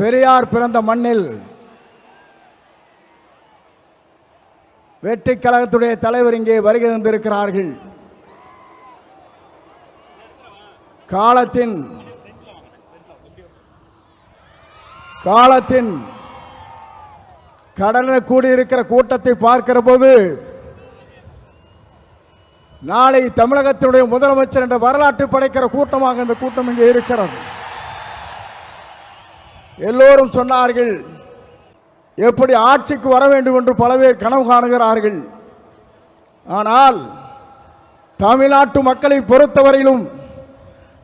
பெரியார் பிறந்த மண்ணில் வெற்றி கழகத்துடைய தலைவர் இங்கே வருகை தந்திருக்கிறார்கள். காலத்தின் காலத்தின் கடலில் கூடியிருக்கிற கூட்டத்தை பார்க்கிற போது நாளை தமிழகத்தினுடைய முதலமைச்சர் என்ற வரலாற்று படைக்கிற கூட்டமாக இந்த கூட்டம் இங்கே இருக்கிறது. எல்லோரும் சொன்னார்கள் எப்படி ஆட்சிக்கு வர வேண்டும் என்று பல பேர் கனவு காணுகிறார்கள். ஆனால் தமிழ்நாட்டு மக்களை பொறுத்தவரையிலும்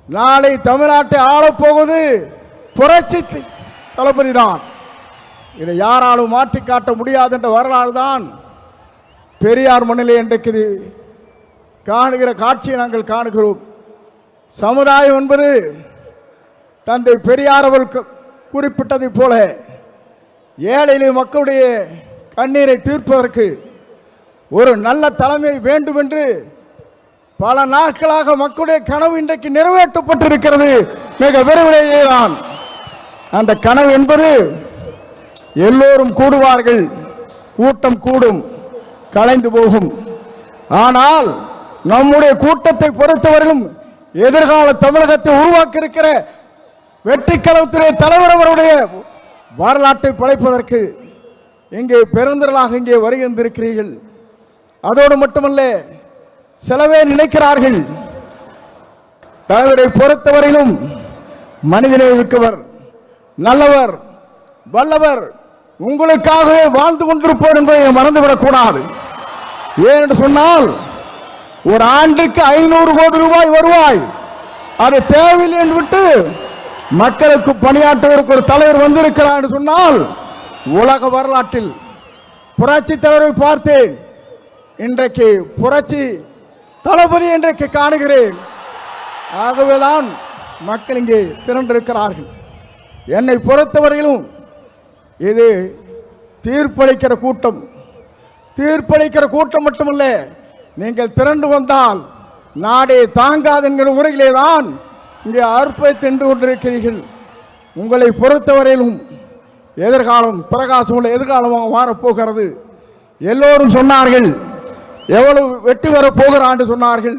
நாளை தமிழ்நாட்டை ஆளப்போவது புரட்சி தளபதி தான் இதை யாராலும் மாற்றி காட்ட முடியாது என்ற வரலாறு தான் பெரியார் மண்ணிலே இன்றைக்கு காணுகிற காட்சியை நாங்கள் காணுகிறோம். சமுதாயம் என்பது தந்தை பெரியார் அவர்கள் குறிப்பிட்டதைப் போல ஏழையிலே மக்களுடைய கண்ணீரை தீர்ப்பதற்கு ஒரு நல்ல தலைமை வேண்டும் என்று பல நாட்களாக மக்களுடைய கனவு இன்றைக்கு நிறைவேற்றப்பட்டிருக்கிறது. மிக விரைவிலேயே தான் அந்த கனவு என்பது எல்லோரும் கூடுவார்கள். கூட்டம் கூடும் கலைந்து போகும். ஆனால் நம்முடைய கூட்டத்தை பொறுத்தவரையிலும் எதிர்கால தமிழகத்தை உருவாக்கியிருக்கிற வெற்றி கழகத்துடைய தலைவர் அவருடைய வரலாற்றை படைப்பதற்கு இங்கே பெருந்திரளாக இங்கே வருகின்றிருக்கிறீர்கள். அதோடு மட்டுமல்ல சிலவே நினைக்கிறார்கள் தலைவரை பொறுத்தவரையிலும் மனிதனை மிக்கவர் நல்லவர் வல்லவர் உங்களுக்காகவே வாழ்ந்து கொண்டிருப்போர் என்பதை மறந்துவிடக்கூடாது ஏனென்று சொன்னால் ஒரு ஆண்டுக்கு ஐநூறு கோடி ரூபாய் வருவாய் அது தேவையில்லை என்று விட்டு மக்களுக்கு பணியாற்றுவதற்கு ஒரு தலைவர் வந்திருக்கிறார் என்று சொன்னால் உலக வரலாற்றில் புரட்சி தலைவரை பார்த்தேன். இன்றைக்கு புரட்சி தளபதி இன்றைக்கு காணுகிறேன். ஆகவேதான் மக்கள் இங்கே திரண்டிருக்கிறார்கள். என்னை பொறுத்தவரையிலும் இது தீர்ப்பளிக்கிற கூட்டம். தீர்ப்பளிக்கிற கூட்டம் மட்டுமல்ல நீங்கள் திரண்டு வந்தால் நாடே தாங்காது என்கிற உரையிலே தான் இங்கே அற்பை தின்று கொண்டிருக்கிறீர்கள். உங்களை பொறுத்தவரையிலும் எதிர்காலம் பிரகாசம் உள்ள எதிர்காலமாக மாறப்போகிறது. எல்லோரும் சொன்னார்கள் எவ்வளவு வெற்றி வரப்போகிறான்னு சொன்னார்கள்.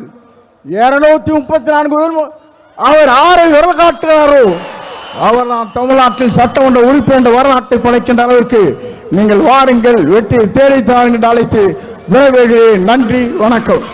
இருநூத்தி முப்பத்தி நான்கு அவர் ஆறு விரல் காட்டுகிறாரோ அவர் தான் தமிழ்நாட்டில் சட்டமன்ற உறுப்பினர் வரலாற்றை படைக்கின்ற அளவிற்கு நீங்கள் வாருங்கள் வெற்றி தேடி என்று அழைத்து விரைவேகிறேன் நன்றி வணக்கம்.